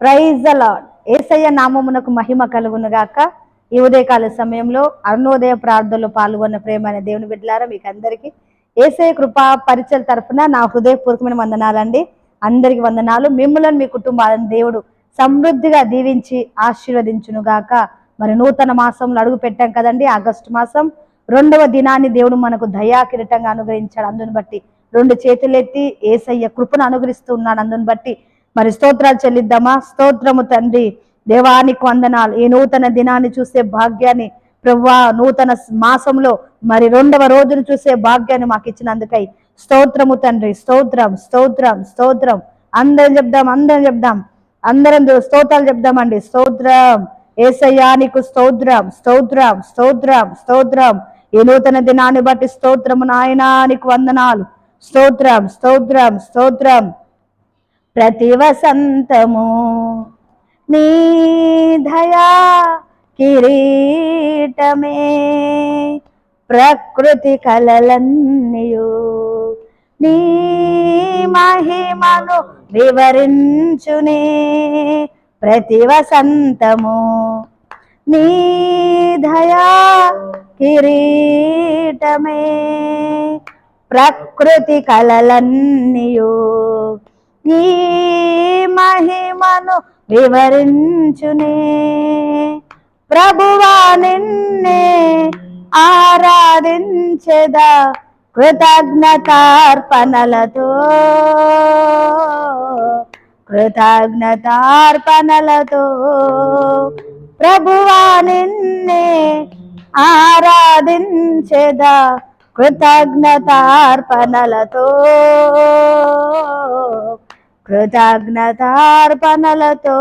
Praise the lord ఏసయ్య నామమునకు మహిమ కలుగును గాక. ఈ ఉదయకాల సమయంలో అరుణోదయ ప్రార్థనలో పాల్గొన్న ప్రేమ అనే దేవుని బిడ్డలారా మీకు అందరికీ ఏసయ్య కృపా పరిచయ తరపున నా హృదయపూర్వకమైన వందనాలండి. అందరికి వందనాలు. మిమ్మల్ని మీ కుటుంబాలను దేవుడు సమృద్ధిగా దీవించి ఆశీర్వదించును గాక. మరి నూతన మాసంలో అడుగు పెట్టాం కదండి. ఆగస్టు మాసం రెండవ దినాన్ని దేవుడు మనకు దయా కిరీటంగా అనుగ్రహించాడు. అందుని బట్టి రెండు చేతులెత్తి ఏసయ్య కృపను అనుగ్రహిస్తూ ఉన్నాడు. అందుని బట్టి మరి స్తోత్రాలు చెల్లిద్దామా? స్తోత్రము తండ్రి దేవానికి వందనాలు. ఈ నూతన దినాన్ని చూసే భాగ్యాన్ని ప్రవ్వా నూతన మాసంలో మరి రెండవ రోజును చూసే భాగ్యాన్ని మాకు ఇచ్చినందుకై స్తోత్రము తండ్రి. స్తోత్రం స్తోత్రం స్తోత్రం. అందరం చెప్దాం అందరం చెప్దాం. అందరం స్తోత్రాలు చెప్దామండి. స్తోత్రం. ఏసయ్యా నీకు స్తోత్రం. స్తోత్రం స్తోత్రం స్తోత్రం. ఈ నూతన దినాన్ని బట్టి స్తోత్రము నాయనా నీకు వందనాలు. స్తోత్రం స్తోత్రం స్తోత్రం. ప్రతి వసంతము నీ దయా కిరీటమే. ప్రకృతి కలలన్నయు నీ మహిమను వివరించునే ప్రతి వసంతము నీ దయా కిరీటమే. ప్రకృతి కలలన్నయు ఈ మహిమను వివరించునే. ప్రభువా నిన్నే ఆరాధించెదా కృతజ్ఞతార్పణలతో. కృతజ్ఞతార్పణలతో. ప్రభువా నిన్నే ఆరాధించెదా కృతజ్ఞతార్పణలతో. కృతజ్ఞతార్పణలతో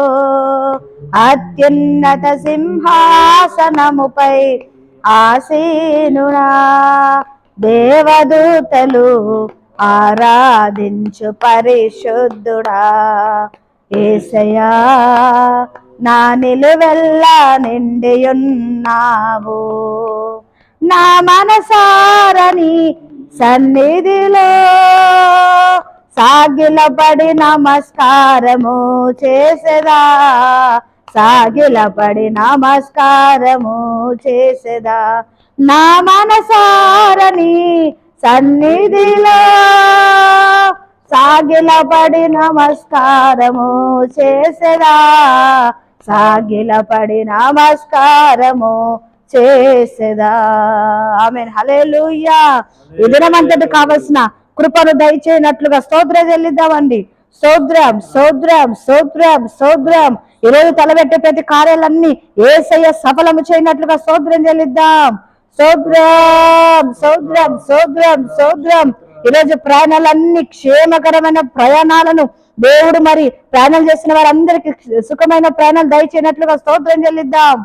అత్యున్నత సింహాసనముపై ఆసీనునా దేవదూతలు ఆరాధించు పరిశుద్ధుడా. ఏసయా నా నిలువెల్లా నిండియున్నావు. నా మనసారని సన్నిధిలో సాగిలపడి నమస్కారము చేసేదా? సాగిలపడి నమస్కారము చేసేదా? నా మనసారని సన్నిధిలో సాగిలపడి నమస్కారము చేసేదా? సాగిలపడి నమస్కారము చేసేదా? ఆమె హలేలుయ్యా ఈ దినమంతటి కావలసిన కృపను దయచేయనట్లుగా స్తోత్రం చెల్లిద్దామండి. సోద్రం సోద్రం సోద్రం సోద్రం ఈరోజు తలబెట్టే ప్రతి కార్యాలన్నీ ఏసయ్య సఫలము చేయనట్లుగా సోద్రం చెల్లిద్దాం. సోద్రం సోద్రం సోద్రం సోద్రం ఈరోజు ప్రయాణాలన్నీ క్షేమకరమైన ప్రయాణాలను దేవుడు మరి ప్రయాణం చేసిన వారందరికీ సుఖమైన ప్రయాణాలు దయచేయనట్లుగా స్తోత్రం చెల్లిద్దాం.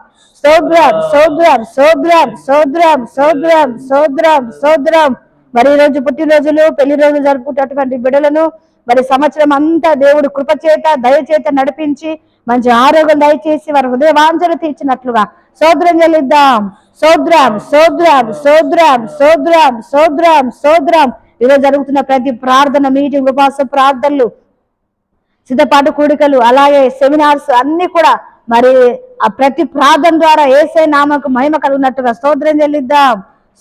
సోద్రం సోద్రం సోద్రం సోద్రం సోద్రం సోద్రం సోద్రం మరి ఈ రోజు పుట్టినరోజులు పెళ్ళి రోజులు జరుపుకున్నటువంటి బిడ్డలను మరి సంవత్సరం అంతా దేవుడు కృపచేత దయచేత నడిపించి మంచి ఆరోగ్యం దయచేసి వారి హృదయవాంఛలు తీర్చినట్లుగా సోద్రం చెల్లిద్దాం. సోద్రాం సోద్రాం సోద్రాం సోద్రం సోద్రాం సోద్రాం. ఈరోజు జరుగుతున్న ప్రతి ప్రార్థన మీటింగ్ ఉపవాస ప్రార్థనలు సిద్ధపాటు కూడికలు అలాగే సెమినార్స్ అన్ని కూడా మరి ఆ ప్రతి ప్రార్థన ద్వారా ఏసై నామకు మహిమ కలుగునట్టుగా స్తోత్రం చెల్లిద్దాం.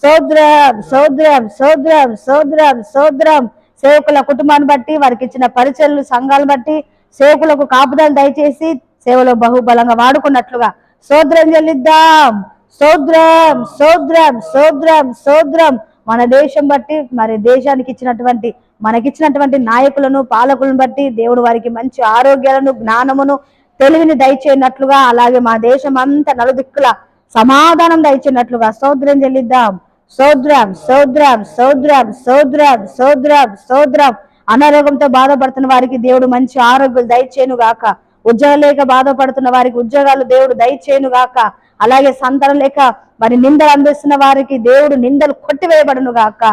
సోద్రం సోద్రం సోద్రం సోద్రం సోద్రం. సేవకుల కుటుంబాన్ని బట్టి వారికి ఇచ్చిన పరిచయలు సంఘాలను బట్టి సేవకులకు కాపుదలు దయచేసి సేవలో బహుబలంగా వాడుకున్నట్లుగా సోద్రం చెల్లిద్దాం. సోద్రం సోద్రం సోద్రం సోద్రం. మన దేశం బట్టి మరి దేశానికి ఇచ్చినటువంటి మనకిచ్చినటువంటి నాయకులను పాలకులను బట్టి దేవుడు వారికి మంచి ఆరోగ్యాలను జ్ఞానమును తెలివిని దయచేయనట్లుగా అలాగే మా దేశం అంతా నలుదిక్కుల సమాధానం దయచినట్లుగా సోద్రం చెల్లిద్దాం. సోద్రం సోద్రం సోద్రం సోద్రం సోద్రం సోద్రం అనారోగ్యంతో బాధపడుతున్న వారికి దేవుడు మంచి ఆరోగ్యాలు దయచేయను గాక. ఉద్యోగం లేక బాధపడుతున్న వారికి ఉద్యోగాలు దేవుడు దయచేను గాక. అలాగే సంతానం లేక మరి నిందలు అందిస్తున్న వారికి దేవుడు నిందలు కొట్టివేయబడును గాక.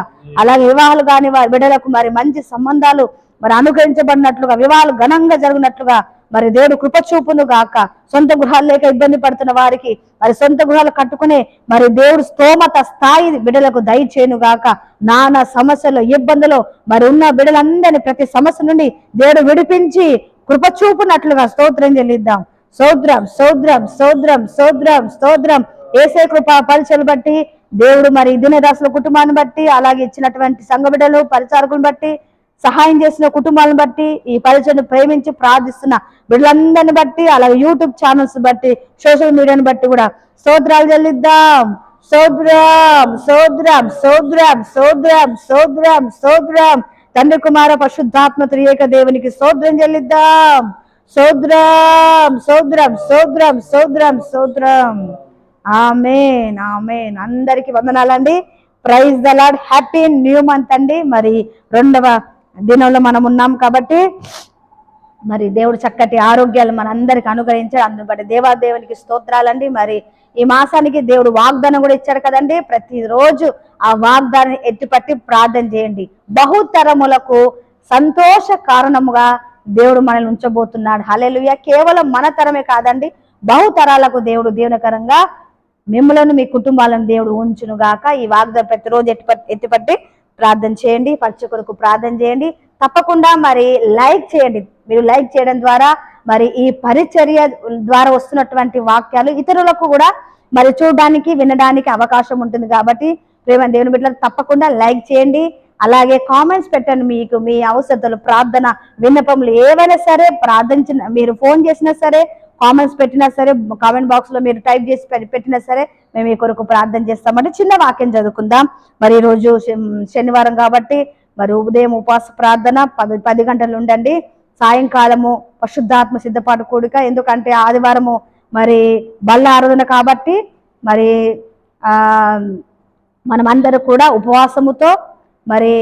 అలాగే వివాహాలు కాని వారి బిడ్డలకు మరి మంచి సంబంధాలు మరి అనుగ్రహించబడినట్లుగా వివాహాలు ఘనంగా జరిగినట్లుగా మరి దేవుడు కృప చూపును గాక. సొంత గృహాలు లేక ఇబ్బంది పడుతున్న వారికి మరి సొంత గృహాలు కట్టుకునే మరి దేవుడు స్తోమత స్థాయి బిడలకు దయచేయను గాక. నానా సమస్యలు ఇబ్బందులు మరి ఉన్న బిడలందరినీ ప్రతి సమస్య నుండి దేవుడు విడిపించి కృప చూపునట్లుగా స్తోత్రం చెల్లిద్దాం. సోద్రం సోద్రం సోద్రం సోద్రం స్తోత్రం ఏసే కృప పరిచయలు బట్టి దేవుడు మరి దినదాసుల కుటుంబాన్ని బట్టి అలాగే ఇచ్చినటువంటి సంఘ బిడ్డలు పరిచారకులను బట్టి సహాయం చేసిన కుటుంబాలను బట్టి ఈ పరిచయను ప్రేమించి ప్రార్థిస్తున్న బిడ్డలందరిని బట్టి అలాగే యూట్యూబ్ ఛానల్స్ బట్టి సోషల్ మీడియాని బట్టి కూడా స్తోత్రాలు చెల్లిద్దాం. సోద్రం సోద్రం సోద్రం సోద్రం సోద్రం సోద్రం తండ్రి కుమార పశుద్ధాత్మ త్రియేక దేవునికి సోద్రం చెల్లిద్దాం. సోద్రం సోద్రం సోద్రం సోద్రం సోద్రం ఆమెన్ ఆమెన్. అందరికి వందనాలండి. Praise the lord happy new month అండి. మరి రెండవ దినంలో మనం ఉన్నాం కాబట్టి మరి దేవుడు చక్కటి ఆరోగ్యాలు మనందరికి అనుగ్రహించాడు. అందుబాటు దేవాదేవునికి స్తోత్రాలండి. మరి ఈ మాసానికి దేవుడు వాగ్దానం కూడా ఇచ్చాడు కదండి. ప్రతిరోజు ఆ వాగ్దానం ఎత్తిపట్టి ప్రార్థన చేయండి. బహుతరములకు సంతోష కారణముగా దేవుడు మనల్ని ఉంచబోతున్నాడు. హల్లెలూయా. కేవలం మన తరమే కాదండి. బహుతరాలకు దేవుడు దీవెనకరంగా మిమ్మలను మీ కుటుంబాలను దేవుడు ఉంచును గాక ఈ వాగ్దానం ప్రతిరోజు ఎత్తిపట్టి ఎత్తిపట్టి ప్రార్థన చేయండి పచ్చ కొరకు ప్రార్థన చేయండి. తప్పకుండా మరి లైక్ చేయండి. మీరు లైక్ చేయడం ద్వారా మరి ఈ పరిచర్య ద్వారా వస్తున్నటువంటి వాక్యాలు ఇతరులకు కూడా మరి చూడడానికి వినడానికి అవకాశం ఉంటుంది కాబట్టి ప్రేమ దేవుని బిడ్డలకు తప్పకుండా లైక్ చేయండి. అలాగే కామెంట్స్ పెట్టండి మీకు మీ అవసరతలు ప్రార్థన విన్నపములు ఏవైనా సరే ప్రార్థించిన మీరు ఫోన్ చేసినా సరే కామెంట్స్ పెట్టినా సరే కామెంట్ బాక్స్లో మీరు టైప్ చేసి పెట్టినా సరే మేము ఈ కొరకు ప్రార్థన చేస్తామంటే చిన్న వాక్యం చదువుకుందాం. మరి ఈరోజు రోజు శనివారం కాబట్టి మరి ఉదయం ఉపవాస ప్రార్థన పది పది గంటలు ఉండండి. సాయంకాలము పరిశుద్ధాత్మ సిద్ధపాటు కూడిక ఎందుకంటే ఆదివారము మరి బల్ల ఆరాధన కాబట్టి మరి మనమందరూ కూడా ఉపవాసముతో మరి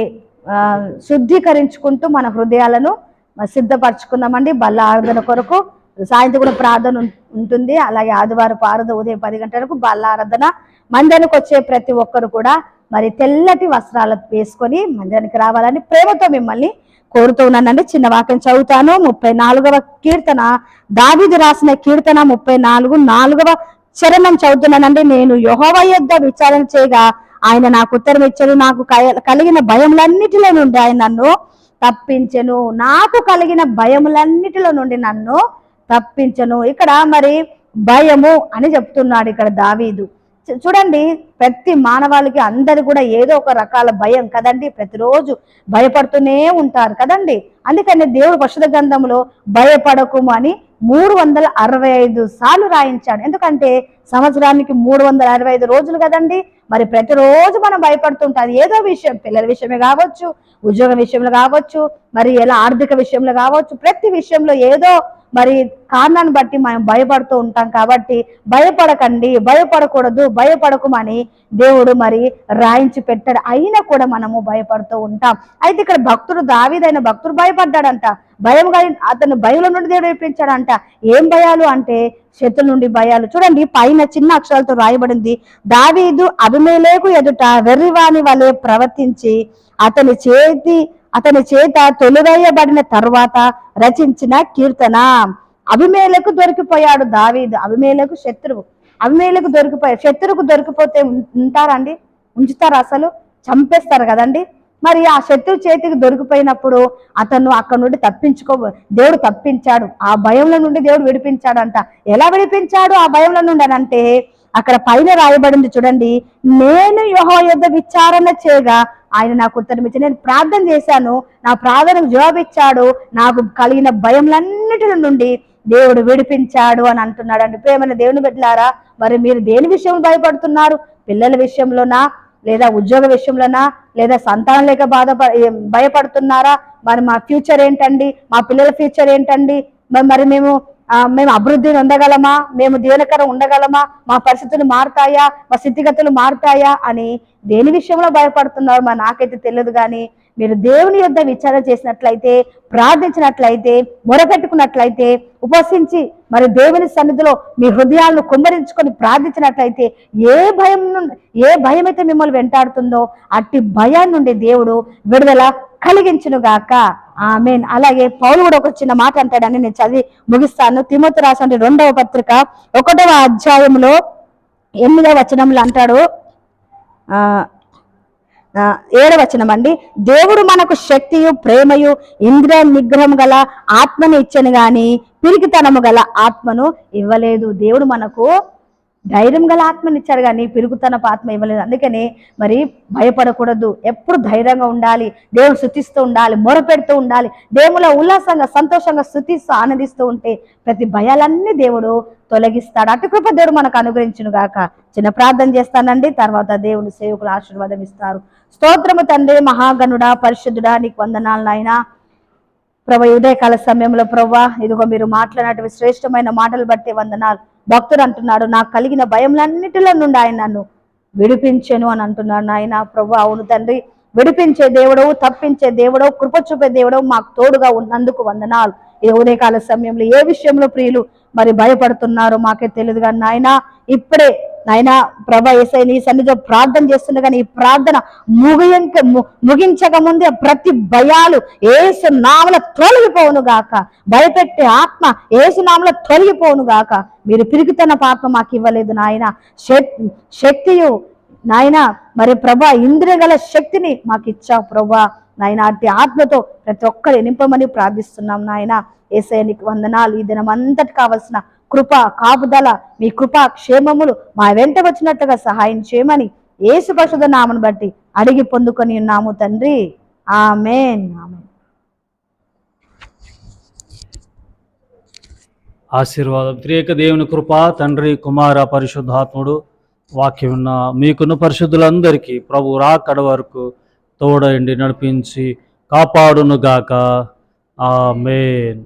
శుద్ధీకరించుకుంటూ మన హృదయాలను సిద్ధపరచుకుందామండి. బల్ల ఆరాధన కొరకు సాయంత్రం కూడా ప్రార్థన ఉంటుంది. అలాగే ఆదివారం ఆరాధన ఉదయం పది గంటలకు బల్ల మందిరానికి వచ్చే ప్రతి ఒక్కరు కూడా మరి తెల్లటి వస్త్రాలు వేసుకొని మందిరానికి రావాలని ప్రేమతో మిమ్మల్ని కోరుతూ ఉన్నానండి. చిన్న వాక్యం చదువుతాను. ముప్పై నాలుగవ కీర్తన. దావిది రాసిన కీర్తన ముప్పై నాలుగు నాలుగవ చరణం చదువుతున్నానండి. నేను యెహోవా యొద్ద విచారణ చేయగా ఆయన నాకు ఉత్తరం ఇచ్చాడు. నాకు కలిగిన భయములన్నిటిలో నుండి ఆయన నన్ను తప్పించెను. నాకు కలిగిన భయములన్నిటిలో నుండి నన్ను తప్పించను. ఇక్కడ మరి భయము అని చెప్తున్నాడు ఇక్కడ దావీదు. చూడండి ప్రతి మానవాళికి అందరు కూడా ఏదో ఒక రకాల భయం కదండి. ప్రతిరోజు భయపడుతూనే ఉంటారు కదండి. అందుకని దేవుడు పశుధ గ్రంథంలో భయపడకుము అని మూడు వందల అరవై ఐదు సార్లు రాయించాడు. ఎందుకంటే సంవత్సరానికి మూడు వందల అరవై ఐదు రోజులు కదండి. మరి ప్రతిరోజు మనం భయపడుతుంటాం. ఏదో విషయం. పిల్లల విషయమే కావచ్చు ఉద్యోగ విషయంలో కావచ్చు మరి ఎలా ఆర్థిక విషయంలో కావచ్చు ప్రతి విషయంలో ఏదో మరి కారణాన్ని బట్టి మనం భయపడుతూ ఉంటాం కాబట్టి భయపడకండి భయపడకూడదు భయపడకుమని దేవుడు మరి రాయించి పెట్టాడు. అయినా కూడా మనము భయపడుతూ ఉంటాం. అయితే ఇక్కడ భక్తుడు దావీదైన భక్తుడు భయపడ్డాడంట. భయం కలిగి అతను భయంలో నుండి దేవుడు విడిపించాడంట. ఏం భయాలు అంటే శత్రుల నుండి భయాలు. చూడండి పైన చిన్న అక్షరాలతో రాయబడింది. దావీదు అభిమేలేకు ఎదుట వెర్రివాని వలె ప్రవర్తించి అతని చేతి అతని చేత తొలివేయబడిన తరువాత రచించిన కీర్తన. అభిమేలకు దొరికిపోయాడు దావీదు. అభిమేలకు శత్రువు. అభిమేలకు దొరికిపోయాడు శత్రువుకు దొరికిపోతే ఉంటారండి? ఉంచుతారు అసలు? చంపేస్తారు కదండి? మరి ఆ శత్రువు చేతికి దొరికిపోయినప్పుడు అతను అక్కడ నుండి తప్పించుకో దేవుడు తప్పించాడు. ఆ భయంలో నుండి దేవుడు విడిపించాడంట. ఎలా విడిపించాడు ఆ భయంలో నుండి అని అంటే అక్కడ పైన రాయబడింది చూడండి నేను యెహోవా యుద్ధ విచారణ చేయగా ఆయన నాకు ఉత్తరం ఇచ్చి నేను ప్రార్థన చేశాను నా ప్రార్థనకు జవాబిచ్చాడు నాకు కలిగిన భయంలన్నిటి నుండి దేవుడు విడిపించాడు అని అంటున్నాడు అండి ప్రేమైన దేవుని బిడ్డలారా మరి మీరు దేని విషయం భయపడుతున్నారు? పిల్లల విషయంలోనా? లేదా ఉద్యోగ విషయంలోనా? లేదా సంతానం లేక బాధ భయపడుతున్నారా? మరి మా ఫ్యూచర్ ఏంటండి? మా పిల్లల ఫ్యూచర్ ఏంటండి? మరి మరి మేము మేము అభివృద్ధిని ఉండగలమా మేము దీవెనకరం ఉండగలమా? మా పరిస్థితులు మారుతాయా? మా స్థితిగతులు మారుతాయా? అని దేని విషయంలో భయపడుతున్నారు మా నాకైతే తెలియదు కానీ మీరు దేవుని యొద్ద విచారణ చేసినట్లయితే ప్రార్థించినట్లయితే మొరపెట్టుకున్నట్లయితే ఉపసించి మరి దేవుని సన్నిధిలో మీ హృదయాలను కుమ్మరించుకొని ప్రార్థించినట్లయితే ఏ భయం నుండి ఏ భయం అయితే మిమ్మల్ని వెంటాడుతుందో అట్టి భయాన్ని నుండి దేవుడు విడుదల కలిగించును గాక. ఆమెన్. అలాగే పౌలు కూడా ఒక చిన్న మాట అంటాడని నేను చదివి ముగిస్తాను. తిమ్మతి రాసంటే రెండవ పత్రిక ఒకటవ అధ్యాయంలో ఎనిమిదవ వచనంలో అంటాడు. ఆ, ఏడవచనం అండి దేవుడు మనకు శక్తియు ప్రేమయు ఇంద్రియ నిగ్రహం గల ఆత్మని ఇచ్చను గాని పిరికితనము గల ఆత్మను ఇవ్వలేదు. దేవుడు మనకు ధైర్యం గల ఆత్మని ఇచ్చాడు కానీ పెరుగుతున్న ఆత్మ ఇవ్వలేదు. అందుకని మరి భయపడకూడదు. ఎప్పుడు ధైర్యంగా ఉండాలి. దేవుడు శుతిస్తూ ఉండాలి. మొరపెడుతూ ఉండాలి. దేవుల ఉల్లాసంగా సంతోషంగా శుతిస్తూ ఆనందిస్తూ ఉంటే ప్రతి భయాలన్నీ దేవుడు తొలగిస్తాడు. అటు కృప దేవుడు మనకు అనుగ్రహించును గాక. చిన్న ప్రార్థన చేస్తానండి. తర్వాత దేవుని సేవకులు ఆశీర్వాదం ఇస్తారు. స్తోత్రము తండ్రి మహాగణుడా పరిశుద్ధుడా నీకు వందనాలు నాయనా. ప్రభ ఉదయకాల సమయంలో ప్రభా ఇదిగో మీరు మాట్లాడినటువంటి శ్రేష్టమైన మాటలు బట్టి వందనాలు. భక్తుడు అంటున్నాడు నాకు కలిగిన భయములన్నిటిలో నుండి ఆయన నన్ను విడిపించెను అని అంటున్నాడు నాయన. ప్రభు అవును తండ్రి విడిపించే దేవుడవు తప్పించే దేవుడవు కృప చూపే దేవుడవు మాకు తోడుగా ఉన్నందుకు వందనాలు. ఈ ఉదయకాల సమయంలో ఏ విషయంలో ప్రియులు మరి భయపడుతున్నారో మాకే తెలియదు కానీ నాయన ఇప్పుడే నాయన ప్రభ ఏసై నీ సన్నిధిలో ప్రార్థన చేస్తుండగా నీ ప్రార్థన ముగింక ము- ముగించక ముందే ప్రతి భయాలు ఏసు నామల తొలగిపోవును గాక. భయపెట్టే ఆత్మ ఏసు నామల తొలగిపోవును గాక. మీరు పిరిగితన పాత్మ మాకు ఇవ్వలేదు నాయన. శక్తియు నాయన మరి ప్రభా ఇంద్రియ గల శక్తిని మాకు ఇచ్చావు ప్రభా. నాయన అట్టి ఆత్మతో ప్రతి ఒక్కరి నింపమని ప్రార్థిస్తున్నాం నాయన. ఏసైనికి వందనాలు. ఈ దినం అంతటి కావలసిన కృప కాపుదల మీ కృపా క్షేమములు మా వెంట వచ్చినట్టుగా సహాయం చేయమని ఏసు పరిశుద్ధ నామను బట్టి అడిగి పొందుకొని ఉన్నాము తండ్రి. ఆమెన్. ఆమెన్. ఆశీర్వాదం. త్రియక దేవుని కృప తండ్రి కుమార పరిశుద్ధాత్ముడు వాక్యం ఉన్న మీకున్న పరిశుద్ధులందరికీ ప్రభు రాకడ వరకు తోడండి నడిపించి కాపాడునుగాక. మేన్